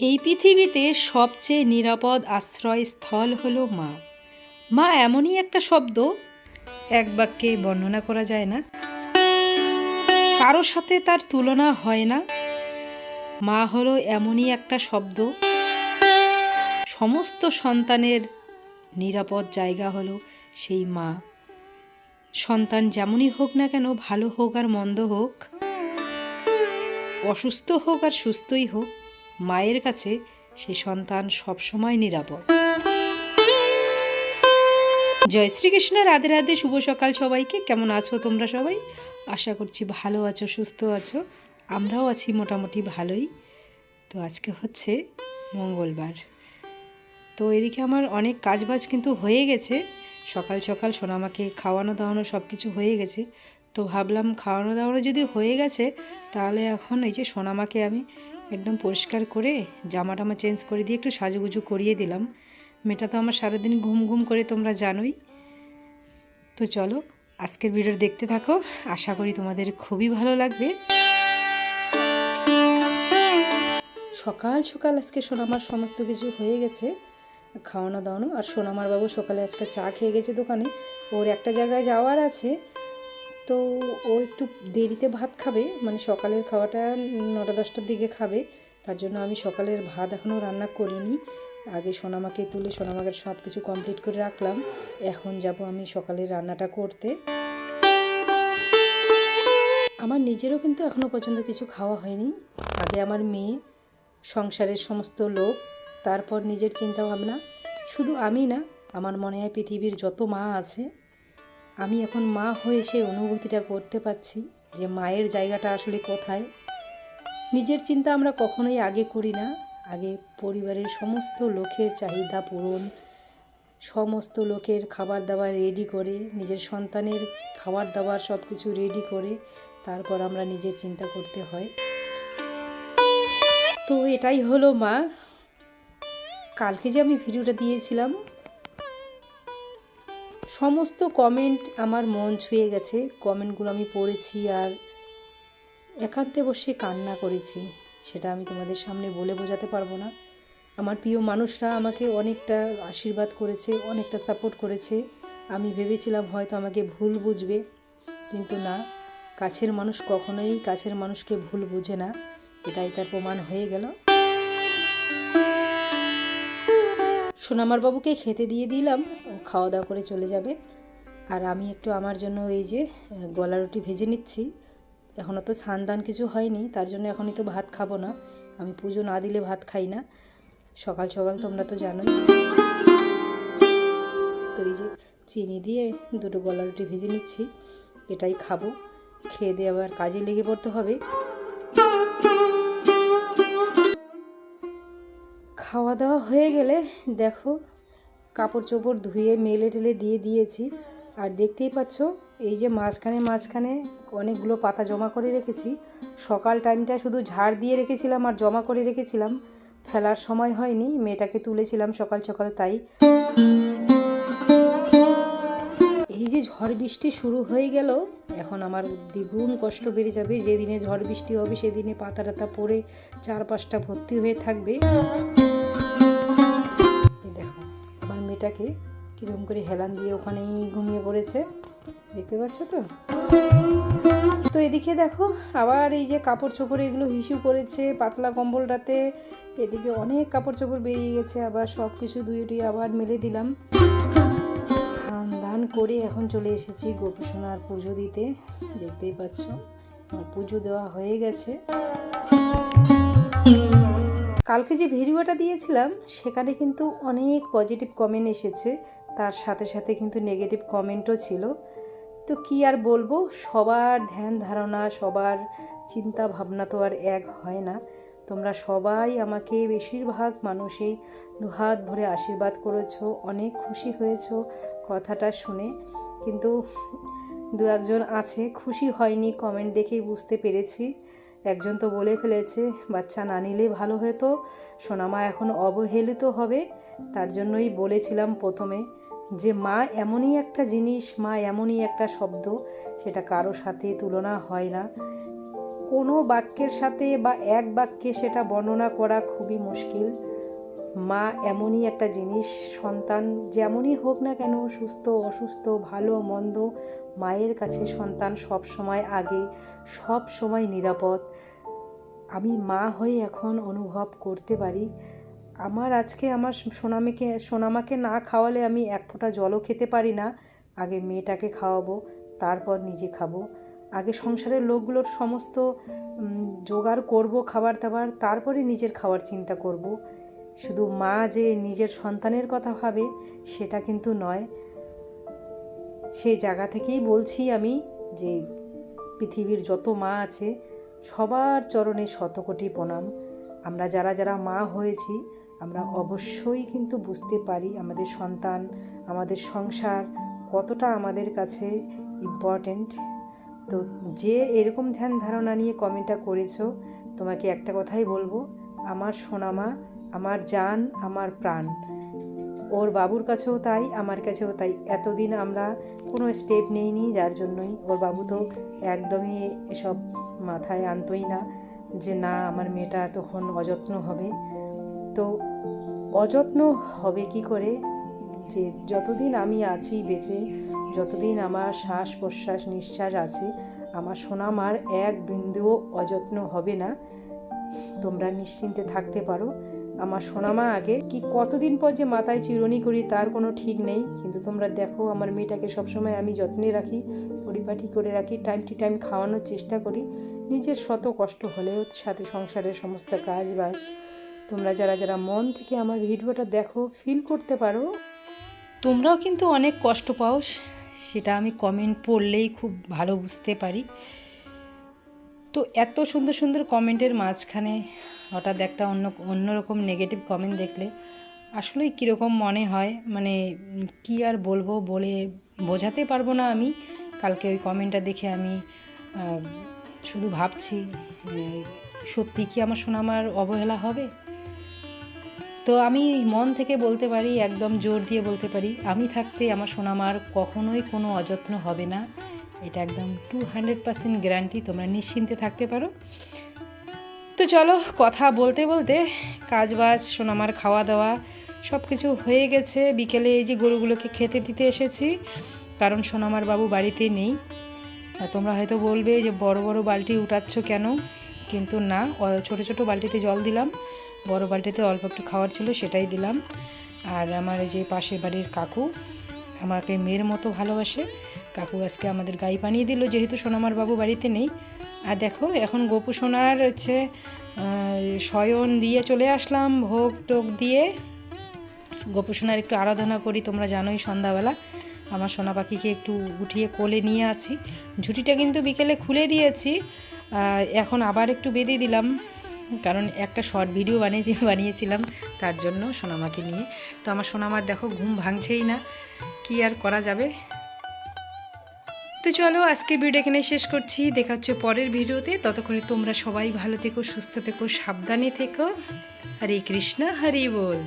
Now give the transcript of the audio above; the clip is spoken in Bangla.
এই পৃথিবীতে সবচেয়ে নিরাপদ আশ্রয়স্থল হলো মা। মা এমনই একটা শব্দ, এক বাক্যে বর্ণনা করা যায় না। কারও সাথে তার তুলনা হয় না। মা হলো এমনই একটা শব্দ। সমস্ত সন্তানের নিরাপদ জায়গা হলো সেই মা। সন্তান যেমনই হোক না কেন, ভালো হোক আর মন্দ হোক, অসুস্থ হোক আর সুস্থই হোক মায়ের কাছে সে সন্তান সবসময় নিরাপদ। জয় শ্রীকৃষ্ণ, রাধে রাধে, শুভ সকাল সবাইকে। কেমন আছো তোমরা সবাই? আশা করছি ভালো আছো, সুস্থ আছো। আমরাও আছি মোটামুটি ভালোই। তো আজকে হচ্ছে মঙ্গলবার। তো এদিকে আমার অনেক কাজবাজ কিন্তু হয়ে গেছে। সকাল সকাল সোনামাকে খাওয়ানো দাওয়ানো সব কিছু হয়ে গেছে। তো ভাবলাম খাওয়ানো দাওয়ানো যদি হয়ে গেছে, তাহলে এখন এই যে সোনামাকে আমি একদম পরিষ্কার করে জামা টামা চেঞ্জ করে দিয়ে একটু সাজুগুজু করিয়ে দিলাম। মেয়েটা তো আমার সারাদিন ঘুম ঘুম করে তোমরা জানোই। তো চলো, আজকের ভিডিও দেখতে থাকো। আশা করি তোমাদের খুবই ভালো লাগবে। সকাল সকাল আজকে সোনামার সমস্ত কিছু হয়ে গেছে। খাওয়ানো দাওয়ানো। আর সোনামার বাবু সকালে আজকে চা খেয়ে গেছে দোকানে। ওর একটা জায়গায় যাওয়ার আছে। তো ও একটু দেরিতে ভাত খাবে মানে সকালের খাওয়াটা নটা দশটার দিকে খাবে, তার জন্য আমি সকালের ভাত এখনও রান্না করিনি। আগে সোনামাকে তুলে সোনামাকে সব কিছু কমপ্লিট করে রাখলাম, এখন যাব আমি সকালের রান্নাটা করতে। আমার নিজেরও কিন্তু এখনও পর্যন্ত কিছু খাওয়া হয়নি। আগে আমার মেয়ে, সংসারের সমস্ত লোক, তারপর নিজের চিন্তা ভাবনা শুধু আমি না, আমার মনে হয় পৃথিবীর যত মা আছে আমি এখন মা হয়ে সেই অনুভূতিটা করতে পারছি যে মায়ের জায়গাটা আসলে কোথায়। নিজের চিন্তা আমরা কখনোই আগে করি না। আগে পরিবারের সমস্ত লোকের চাহিদা পূরণ, সমস্ত লোকের খাবার দাবার রেডি করে, নিজের সন্তানের খাবার দাবার সব কিছু রেডি করে তারপর আমরা নিজের চিন্তা করতে হয়। তো এটাই হলো মা। কালকে যে আমি ভিডিওটা দিয়েছিলাম সমস্ত কমেন্ট আমার মন ছুঁয়ে গেছে। কমেন্টগুলো আমি পড়েছি আর একান্তে বসে কান্না করেছি, সেটা আমি তোমাদের সামনে বলে বোঝাতে পারব না। আমার প্রিয় মানুষরা আমাকে অনেকটা আশীর্বাদ করেছে, অনেকটা সাপোর্ট করেছে। আমি ভেবেছিলাম হয়তো আমাকে ভুল বুঝবে, কিন্তু না, কাছের মানুষ কখনোই কাছের মানুষকে ভুল বুঝে না। এটাই তার প্রমাণ হয়ে গেল। সোনামার বাবুকে খেতে দিয়ে দিলাম, ও খাওয়া দাওয়া করে চলে যাবে। আর আমি একটু আমার জন্য এই যে গলা রুটি ভেজে নিচ্ছি। এখনও তো দান কিছু হয়নি, তার জন্য এখনই তো ভাত খাব না। আমি পুজো না দিলে ভাত খাই না। সকাল সকাল তোমরা তো জানোই। তো এই যে চিনি দিয়ে দুটো গলা রুটি ভেজে নিচ্ছি, এটাই খাব। খেয়ে দিয়ে আবার কাজে লেগে পড়তে হবে। খাওয়া দাওয়া হয়ে গেলে দেখো কাপড় চোপড় ধুয়ে মেলে টেলে দিয়ে দিয়েছি। আর দেখতেই পাচ্ছ, এই যে মাঝখানে মাঝখানে অনেকগুলো পাতা জমা করে রেখেছি। সকাল টাইমটা শুধু ঝাড় দিয়ে রেখেছিলাম আর জমা করে রেখেছিলাম। ফেলার সময় হয়নি, মেয়েটাকে তুলেছিলাম সকাল সকাল তাই। এই যে ঝড় বৃষ্টি শুরু হয়ে গেল, এখন আমার দ্বিগুণ কষ্ট বেড়ে যাবে। যেদিনে ঝড় বৃষ্টি হবে, সেদিনে পাতা টাতা পড়ে চারপাশটা ভর্তি হয়ে থাকবে। মেয়েটাকে কীরকম করে হেলান দিয়ে ওখানেই ঘুমিয়ে পড়েছে। দেখতে পাচ্ছ তো? তো এদিকে দেখো, আবার এই যে কাপড় চোপড় এগুলো হিসু করেছে পাতলা কম্বলটাতে। এদিকে অনেক কাপড় চোপড় বেরিয়ে গেছে, আবার সব কিছু দুই দুই আবার মেলে দিলাম। স্নান দান করে এখন চলে এসেছি গোপীসোনার পুজো দিতে। দেখতেই পাচ্ছ, আমার পুজো দেওয়া হয়ে গেছে। কালকে যে ভিডিওটা দিয়েছিলাম, সেখানে কিন্তু অনেক পজিটিভ কমেন্ট এসেছে। তার সাথে সাথে কিন্তু নেগেটিভ কমেন্টও ছিল। তো কি আর বলব, সবার ধ্যান ধারণা, সবার চিন্তা ভাবনা তো আর এক হয় না। তোমরা সবাই আমাকে বেশিরভাগ মানুষই দুহাত ভরে আশীর্বাদ করেছ, অনেক খুশি হয়েছো কথাটা শুনে। কিন্তু দু একজন আছে, খুশি হয়নি কমেন্ট দেখেই বুঝতে পেরেছি। একজন তো বলে ফেলেছে, বাচ্চা না নিলে ভালো হতো। সোনামা এখন অবহেলিত হবে। তার জন্যই বলেছিলাম প্রথমে যে, মা এমনই একটা জিনিস, মা এমনই একটা শব্দ, সেটা কারও সাথে তুলনা হয় না। কোনো বাক্যের সাথে বা এক বাক্যে সেটা বর্ণনা করা খুবই মুশকিল। মা এমনই একটা জিনিস, সন্তান যেমনই হোক না কেন, সুস্থ, অসুস্থ, ভালো, মন্দ, মায়ের কাছে সন্তান সব সময় আগে, সব সময় নিরাপদ। আমি মা হয়ে এখন অনুভব করতে পারি। আমার আজকে আমার সোনামিকে, সোনামাকে না খাওয়ালে আমি এক ফোঁটা জলও খেতে পারি না। আগে মেয়েটাকে খাওয়াবো, তারপর নিজে খাব। আগে সংসারের লোকগুলোর সমস্ত জোগাড় করব, খাবার দাবার, তারপরে নিজের খাওয়ার চিন্তা করব। শুধু মা যে নিজের সন্তানের কথা ভাবে, সেটা কিন্তু নয়। সেই জায়গা থেকেই বলছি আমি যে পৃথিবীর যত মা আছে, সবার চরণে শতকোটি প্রণাম। আমরা যারা যারা মা হয়েছি, আমরা অবশ্যই কিন্তু বুঝতে পারি আমাদের সন্তান, আমাদের সংসার কতটা আমাদের কাছে ইম্পর্ট্যান্ট তো যে এরকম ধ্যান ধারণা নিয়ে কমেন্টটা করেছ, তোমাকে একটা কথাই বলব, আমার সোনামা আমার জান, আমার প্রাণ। ওর বাবুর কাছেও তাই, আমার কাছেও তাই। এতদিন আমরা কোনো স্টেপ নেইনি, যার জন্যই ওর বাবু তো একদমই এসব মাথায় আনতোই না যে না, আমার মেয়েটা তখন অযত্ন হবে। তো অযত্ন হবে কি করে? যে যতদিন আমি আছি বেঁচে, যতদিন আমার শ্বাস প্রশ্বাস নিঃশ্বাস আছে, আমার সোনামার এক বিন্দুও অযত্ন হবে না। তোমরা নিশ্চিন্তে থাকতে পারো। আমার সোনামা আগে। কি কতদিন পর যে মাথায় চিরুনি করি তার কোনো ঠিক নেই। কিন্তু তোমরা দেখো, আমার মেয়েটাকে সবসময় আমি যত্নে রাখি, পরিপাটি করে রাখি টাইম টু টাইম খাওয়ানোর চেষ্টা করি। নিজের শত কষ্ট হলেও সাথে সংসারের সমস্ত কাজ বাজ। তোমরা যারা যারা মন থেকে আমার ভিডিওটা দেখো ফিল করতে পারো। তোমরাও কিন্তু অনেক কষ্ট পাও, সেটা আমি কমেন্ট পড়লেই খুব ভালো বুঝতে পারি। তো এত সুন্দর সুন্দর কমেন্টের মাঝখানে হঠাৎ একটা অন্য, অন্যরকম নেগেটিভ কমেন্ট দেখলে, আসলেই কীরকম মনে হয়? মানে কি আর বলব বলে বোঝাতে পারব না আমি। কালকে ওই কমেন্টটা দেখে আমি শুধু ভাবছি সত্যি কি আমার সোনামার অবহেলা হবে? তো আমি মন থেকে বলতে পারি, একদম জোর দিয়ে বলতে পারি, আমি থাকতে আমার সোনামার কখনোই কোনো অযত্ন হবে না। এটা একদম টু হান্ড্রেড পার্সেন্ট গ্যারান্টি তোমরা নিশ্চিন্তে থাকতে পারো। তো চলো, কথা বলতে বলতে কাজ বাজ সোনামার খাওয়া দাওয়া সব কিছু হয়ে গেছে। বিকেলে এই যে গরুগুলোকে খেতে দিতে এসেছি, কারণ সোনামার বাবু বাড়িতে নেই। তোমরা হয়তো বলবে যে বড় বড় বালতি উঠাচ্ছ কেন? কিন্তু না ছোট ছোট বালতিতে জল দিলাম। বড় বালতিতে অল্প একটু খাওয়ার ছিল, সেটাই দিলাম। আর আমার এই যে পাশের বাড়ির কাকু, আমাকে মেয়ের মতো ভালোবাসে। কাকু আজকে আমাদের গাই বানিয়ে দিল, যেহেতু সোনামার বাবু বাড়িতে নেই। আর দেখো, এখন গোপু সোনার হচ্ছে শয়ন দিয়ে চলে আসলাম, ভোগ টোক দিয়ে। গোপু সোনার একটু আরাধনা করি, তোমরা জানোই সন্ধ্যাবেলা। আমার সোনা পাখিকে একটু উঠিয়ে কোলে নিয়ে আছি। ঝুঁটিটা কিন্তু বিকেলে খুলে দিয়েছি এখন আবার একটু বেঁধে দিলাম। কারণ একটা শর্ট ভিডিও বানিয়েছি, বানিয়েছিলাম তার জন্য সোনামাকে নিয়ে। তো আমার সোনামার দেখো, ঘুম ভাঙছেই না। কি আর করা যাবে? তো চলো আজকে ভিডিও এখানে শেষ করছি। দেখা হচ্ছে পরের ভিডিওতে। ততক্ষণে তোমরা সবাই ভালো থেকো, সুস্থ থেকো, সাবধানে থেকো। হরে কৃষ্ণ, হরি বল।